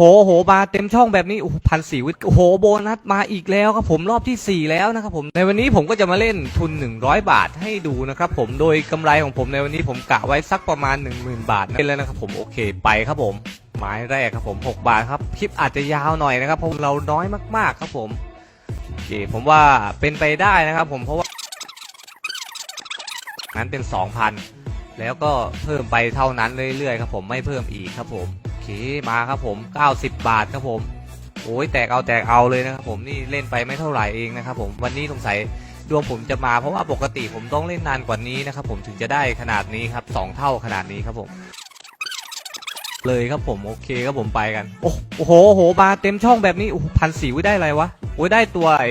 โหโหมาเต็มช่องแบบนี้โอ้พันสี่วิโอ้โหโบนัสมาอีกแล้วครับผมรอบที่ 4 แล้วนะครับผมในวันนี้ผมก็จะมาเล่นทุน 100 บาทให้ดูนะครับผมโดยกำไรของผมในวันนี้ผมกะไว้สักประมาณ 10,000 บาทนะเล่นแล้วนะครับผมโอเคไปครับผมหมายแรกครับผม 6 บาทครับคลิปอาจจะยาวหน่อยนะครับเพราะเราน้อยมากๆครับผมโอเคผมว่าเป็นไปได้นะครับผมเพราะว่านั้นเป็น 2,000 แล้วก็เพิ่มไปเท่านั้นเรื่อยๆครับผมไม่เพิ่มอีกครับผม มาครับผม 90 บาทครับผมโอ้ยแตกเอาแตกเอาเลยนะครับผมนี่เล่นไปไม่เท่าไหร่เองนะครับผมวันนี้สงสัยดวงผมจะมาเพราะว่าปกติผมต้องเล่นนานกว่านี้นะครับผมถึงจะได้ขนาดนี้ครับสองเท่าขนาดนี้ครับผม เลยครับผมโอเคครับผมไปกัน โอ้โหโอ้โหมาเต็มช่องแบบนี้โอ้พันสีวิได้อะไรวะโอ้ยได้ตัวไอ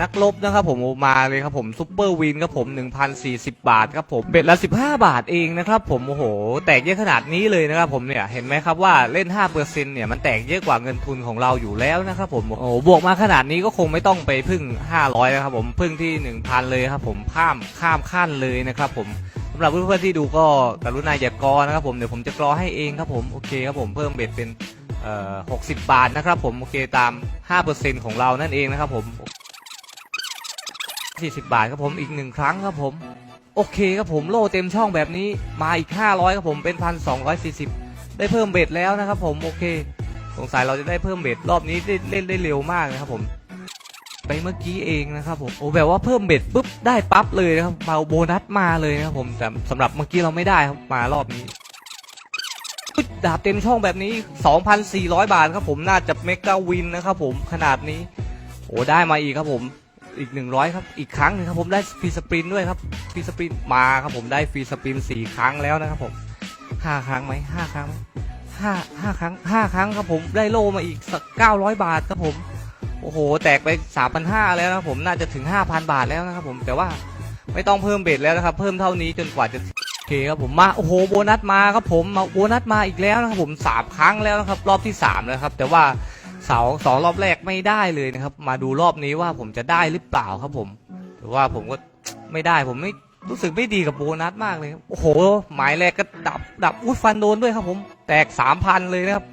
นักลบนะครับผมมาเลยครับผมซุปเปอร์วินครับผม1,040 บาทครับผมเบ็ดละ 15 บาทเองนะครับผมโอ้โห แตกเยอะขนาดนี้เลยนะครับผมเนี่ยเห็นไหมครับว่าเล่น 5เปอร์เซ็นเนี่ยมันแตกเยอะกว่าเงินทุนของเราอยู่แล้วนะครับผมโอ้โหบวกมาขนาดนี้ก็คงไม่ต้องไปพึ่ง 500นะครับผมพึ่งที่ 1,000 เลยครับผมข้ามข้ามขั้นเลยนะครับผมสำหรับเพื่อนๆที่ดูก็กรุณาอย่ากรอนะครับผมเดี๋ยวผมจะกรอให้เองครับผมโอเคครับผมเพิ่มเบ็ดเป็นเอ่อ60บาทนะครับผมโอเคตาม 5%ของเรานั่นเองนะครับผม 40 บาทครับผมอีกหนึ่งครั้งครับผม โอเคครับผมโล่เต็มช่องแบบนี้มาอีก 500ครับผมเป็น 1,240 ได้เพิ่มเบ็ดแล้วนะครับผมโอเค สงสัยเราจะได้เพิ่มเบ็ดรอบนี้เล่นได้เร็วมากนะครับผม ไปเมื่อกี้เองนะครับผมโอ้แบบว่าเพิ่มเบ็ดปุ๊บได้ปั๊บเลยนะครับมาโบนัสมาเลยนะครับผมแต่สำหรับเมื่อกี้เราไม่ได้ครับมารอบนี้ดาบเต็มช่องแบบนี้ 2,400 บาทครับผมน่าจะเมกาวินนะครับผมขนาดนี้ โอ้ได้มาอีกครับผม อีก100ครับ อีกครั้งหนึงครับผมได้ฟรีสปรินด้วยครับฟรีสปรินมาครับผมได้ฟรีสปรินสี่ครั้งแล้วนะครับผมห้าครั้งไหมห้าครั้งไหมห้าห้าครั้งห้าครั้งครับผมได้โลมาอีกสักเก้าร้อยบาทครับผมโอ้โห แตกไป3,500แล้วนะครับผมน่าจะถึง5,000บาทแล้วนะครับผมแต่ว่าไม่ต้องเพิ่มเบ็ดแล้วนะครับ เพิ่มเท่านี้จนกว่าจะโอเคครับผมมาโอ้โหโบนัสมาครับผมมาโบนัสมาอีกแล้วนะครับผมสามครั้งแล้วนะครับ รอบที่3แล้วครับ แต่ว่า เสาสองรอบแรกไม่ได้เลยนะครับ มาดูรอบนี้ว่าผมจะได้หรือเปล่าครับผมแต่ว่าผมก็ไม่ได้ผมไม่รู้สึกไม่ดีกับโบนัสมากเลยครับโอ้โห หมายแรกก็ดับดับอุ้ยฟันโดนด้วยครับ ผมแตก3,000เลยนะครับ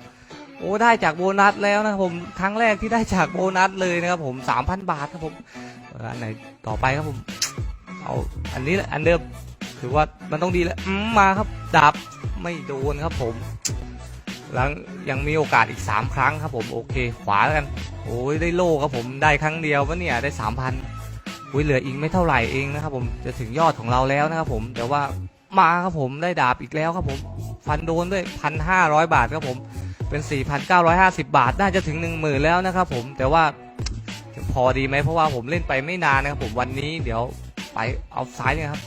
โอ้ได้จากโบนัสแล้วนะครับผมครั้งแรกที่ได้จากโบนัสเลยนะครับผมสามพันบาทครับผมอันไหนต่อไปครับผม เอาอันนี้แหละอันเดิมถือว่ามันต้องดีแล้วมมาครับดาบไม่โดนครับผม หลังยังมีโอกาสอีกสามครั้งครับผมโอเค ขวาแล้วกันโอ้ยได้โล่ครับผมได้ครั้งเดียวปะเนี่ยได้สามพันอุ้ยเหลืออีกไม่เท่าไหร่เองนะครับผมจะถึงยอดของเราแล้วนะครับผมแต่ว่ามาครับผมได้ดาบอีกแล้วครับผมฟันโดนด้วยพันห้าร้อยบาทครับผมเป็น 4,950 บาท น่าจะถึง 10,000 แล้วนะครับผมแต่ว่าจะพอดีไหมเพราะว่าผมเล่นไปไม่นานนะครับผมวันนี้เดี๋ยวไปเอาซ้ายเนี่ยครับ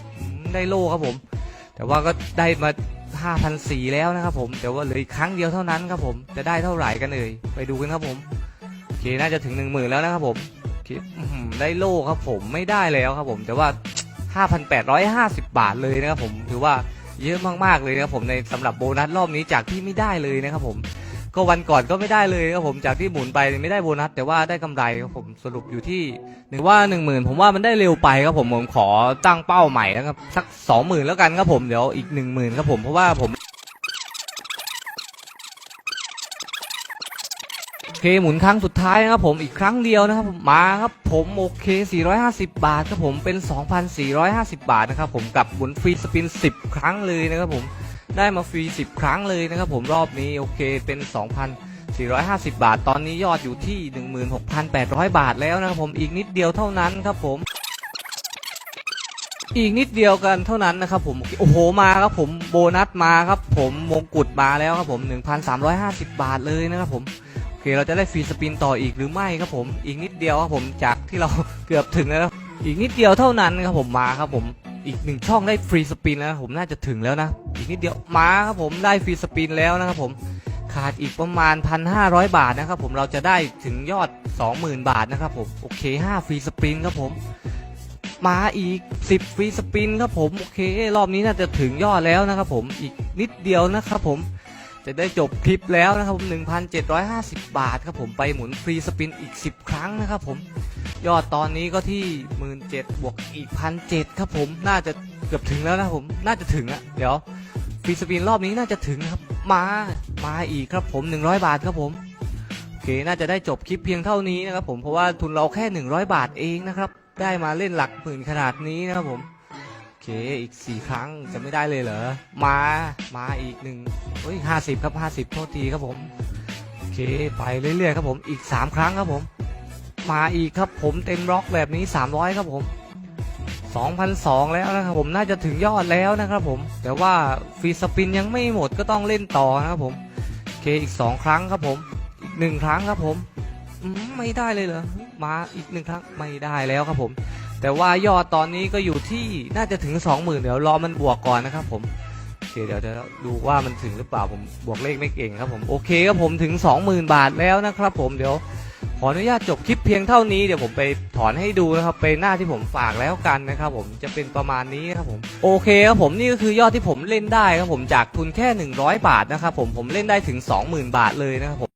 ได้โล่ครับผม แต่ว่าก็ได้มา 5,400แล้วนะครับผมแต่ว่าเหลืออีกครั้งเดียวเท่านั้นครับผมจะได้เท่าไหร่กันเอ่ยไปดูกันครับผมโอเคน่าจะถึง 10,000 แล้วนะครับผมโอเคอื้อหือได้โล่ครับผมไม่ได้แล้วครับผมแต่ว่า 5,850 บาทเลยนะครับผมถือว่าเยอะมากๆเลยนะครับผมในสำหรับโบนัสรอบนี้จากที่ไม่ได้เลยนะครับผม ก็วันก่อนก็ไม่ได้เลยครับผมจากที่หมุนไปไม่ได้โบนัส แต่ว่าได้กำไรครับผมสรุปอยู่ที่หรือว่าหนึ่งหมื่นผมว่ามันได้เร็วไปครับผมผมขอตั้งเป้าใหม่นะครับสักสองหมื่นแล้วกันครับผมเดี๋ยวอีกหนึ่งหมื่นครับผมเพราะว่าผมโอเคหมุนครั้งสุดท้ายนะครับผมอีกครั้งเดียวนะครับผมมาครับผมโอเค 450 บาทครับผมเป็น 2,450 บาทนะครับผมกับหมุนฟรีสปิน 10 ครั้งเลยนะครับผม ได้มาฟรี 10 ครั้งเลยนะครับผมรอบนี้โอเคเป็น 2,450 บาท ตอนนี้ยอดอยู่ที่ 16,800 บาทแล้วนะครับผมอีกนิดเดียวเท่านั้นครับผม อีกนิดเดียวกันเท่านั้นนะครับผมโอ้โหมาครับผมโบนัสมาครับผมมงกุฎมาแล้วครับผม 1,350 บาทเลยนะครับผมโอเคเราจะได้ฟรีสปินต่ออีกหรือไม่ครับผมอีกนิดเดียวครับผมจากที่เราเกือบถึงแล้วอีกนิดเดียวเท่านั้นครับผมมาครับผม อีกหนึ่งช่องได้ฟรีสปินแล้วนะผมน่าจะถึงแล้วนะ อีกนิดเดียวมาครับผมได้ฟรีสปินแล้วนะครับผมขาดอีกประมาณ 1,500 บาทนะครับผมเราจะได้ถึงยอด 20,000 บาทนะครับผมโอเค5ฟรีสปินครับผม มาอีก 10ฟรีสปินครับผมโอเค รอบนี้น่าจะถึงยอดแล้วนะครับผมอีกนิดเดียวนะครับผมจะได้จบคลิปแล้วนะครับผม 1,750 บาทครับผมไปหมุนฟรีสปินอีก 10 ครั้งนะครับผม ยอดตอนนี้ก็ที่ 17,000บวกอีก1,700ครับผมน่าจะเกือบถึงแล้วนะผมน่าจะถึงอะเดี๋ยวฟีสปินรอบนี้น่าจะถึงครับมามาอีกครับผม 100 บาทครับผมโอเคน่าจะได้จบคลิปเพียงเท่านี้นะครับผมเพราะว่าทุนเราแค่ 100 บาทเองนะครับได้มาเล่นหลักหมื่นขนาดนี้นะครับผมโอเคอีก 4 ครั้งจะไม่ได้เลยเหรอมามาอีกหนึ่งเฮ้ยห้าสิบครับห้าสิบโทษทีครับผมโอเคไปเรื่อยๆครับผมอีก 3 ครั้งครับผม มาอีกครับผมเต็มบล็อกแบบนี้ 300 ครับผม 2,002 แล้วนะครับผมน่าจะถึงยอดแล้วนะครับผม แต่ว่าฟรีสปินยังไม่หมดก็ต้องเล่นต่อนะครับผมโอเคอีก 2 ครั้งครับผม อีกหนึ่งครั้งครับผมไม่ได้เลยเหรอมาอีกหนึ่งครั้งไม่ได้แล้วครับผม แต่ว่ายอดตอนนี้ก็อยู่ที่น่าจะถึง 20,000 เดี๋ยวรอมันบวกก่อนนะครับผมโอเคเดี๋ยวเดี๋ยวดูว่ามันถึงหรือเปล่าผมบวกเลขไม่เก่งครับผมโอเคครับผมถึง 20,000 บาทแล้วนะครับผมเดี๋ยว ขออนุญาตจบคลิปเพียงเท่านี้เดี๋ยวผมไปถอนให้ดูนะครับไปหน้าที่ผมฝากแล้วกันนะครับผมจะเป็นประมาณนี้นะครับผมโอเคครับผมนี่ก็คือยอดที่ผมเล่นได้ครับผมจากทุนแค่ 100 บาทนะครับผมผมเล่นได้ถึง 20,000 บาทเลยนะครับผม